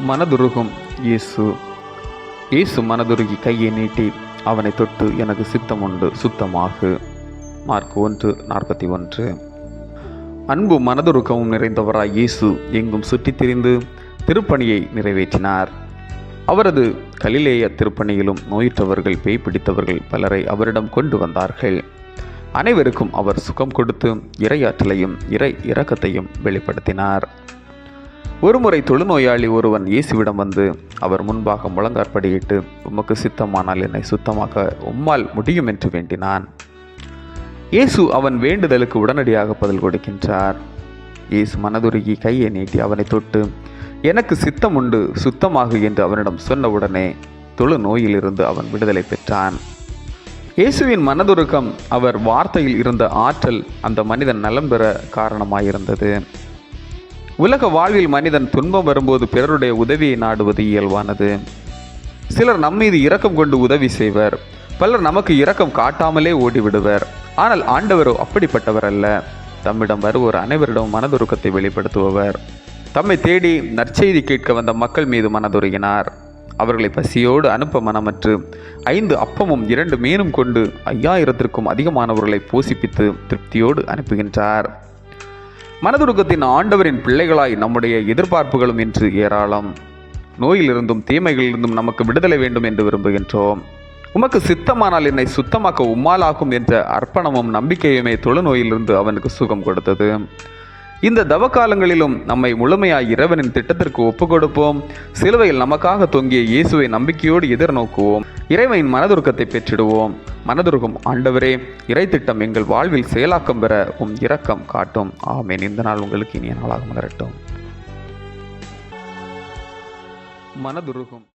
மனதுருகும் இயேசு. இயேசு மனதுருகி கையை நீட்டி அவனை தொட்டு எனக்கு சித்தம் உண்டு சுத்தமாகு. மார்க் ஒன்று நாற்பத்தி ஒன்று. அன்பு மனதுருக்கமும் நிறைந்தவராய் இயேசு எங்கும் சுற்றித் திரிந்து திருப்பணியை நிறைவேற்றினார். அவரது கலிலேய திருப்பணியிலும் நோயுற்றவர்கள் பேய் பிடித்தவர்கள் பலரை அவரிடம் கொண்டு வந்தார்கள். அனைவருக்கும் அவர் சுகம் கொடுத்து இரையாற்றலையும் இறை இரக்கத்தையும் வெளிப்படுத்தினார். ஒருமுறை தொழுநோயாளி ஒருவன் இயேசுவிடம் வந்து அவர் முன்பாக முழங்காற்படியிட்டு உமக்கு சித்தமானால் என்னை சுத்தமாக்க உம்மால் முடியும் என்று வேண்டினான். இயேசு அவன் வேண்டுதலுக்கு உடனடியாக பதில் கொடுக்கின்றார். இயேசு மனதுருகி கையை நீட்டி அவனை தொட்டு எனக்கு சித்தம் உண்டு சுத்தமாகு என்று அவனிடம் சொன்னவுடனே தொழு நோயிலிருந்து அவன் விடுதலை பெற்றான். இயேசுவின் மனதுருக்கம் அவர் வார்த்தையில் இருந்த ஆற்றல் அந்த மனிதன் நலம் பெற காரணமாயிருந்தது. உலக வாழ்வில் மனிதன் துன்பம் வரும்போது பிறருடைய உதவியை நாடுவது இயல்பானது. சிலர் நம்மீது இரக்கம் கொண்டு உதவி செய்வர். பலர் நமக்கு இரக்கம் காட்டாமலே ஓடிவிடுவர். ஆனால் ஆண்டவரோ அப்படிப்பட்டவர் அல்ல தம்மிடம் வருவோர் அனைவரிடம் மனதுருக்கத்தை வெளிப்படுத்துபவர். தம்மை தேடி நற்செய்தி கேட்க வந்த மக்கள் மீது மனதுருகினார். அவர்களை பசியோடு அனுப்ப மனமற்று ஐந்து அப்பமும் இரண்டு மீனும் கொண்டு ஐயாயிரத்திற்கும் அதிகமானவர்களை போசிப்பித்து திருப்தியோடு அனுப்புகின்றார். மனதுருக்கத்தின் ஆண்டவரின் பிள்ளைகளாய் நம்முடைய எதிர்பார்ப்புகளும் இன்று ஏராளம். நோயிலிருந்தும் தீமைகளிலிருந்தும் நமக்கு விடுதலை வேண்டும் என்று விரும்புகின்றோம். உமக்கு சித்தமானால் என்னை சுத்தமாக்க உம்மாலாகும் என்ற அர்ப்பணமும் நம்பிக்கையுமே தொழுநோயிலிருந்து அவனுக்கு சுகம் கொடுத்தது. இந்த தவக்காலங்களிலும் நம்மை முழுமையாய் இறைவனின் திட்டத்திற்கு ஒப்புக்கொடுப்போம். கொடுப்போம் சிலுவையில் நமக்காக தொங்கிய இயேசுவை நம்பிக்கையோடு எதிர்நோக்குவோம். இறைவனின் மனதுருக்கத்தை பெற்றிடுவோம். மனதுருகும் ஆண்டவரே இறை திட்டம் எங்கள் வாழ்வில் செயலாக்கம் பெற உம் இரக்கம் காட்டும். ஆமேன். இந்த நாள் உங்களுக்கு இனிய நாளாக மலரட்டும். மனதுருகும்.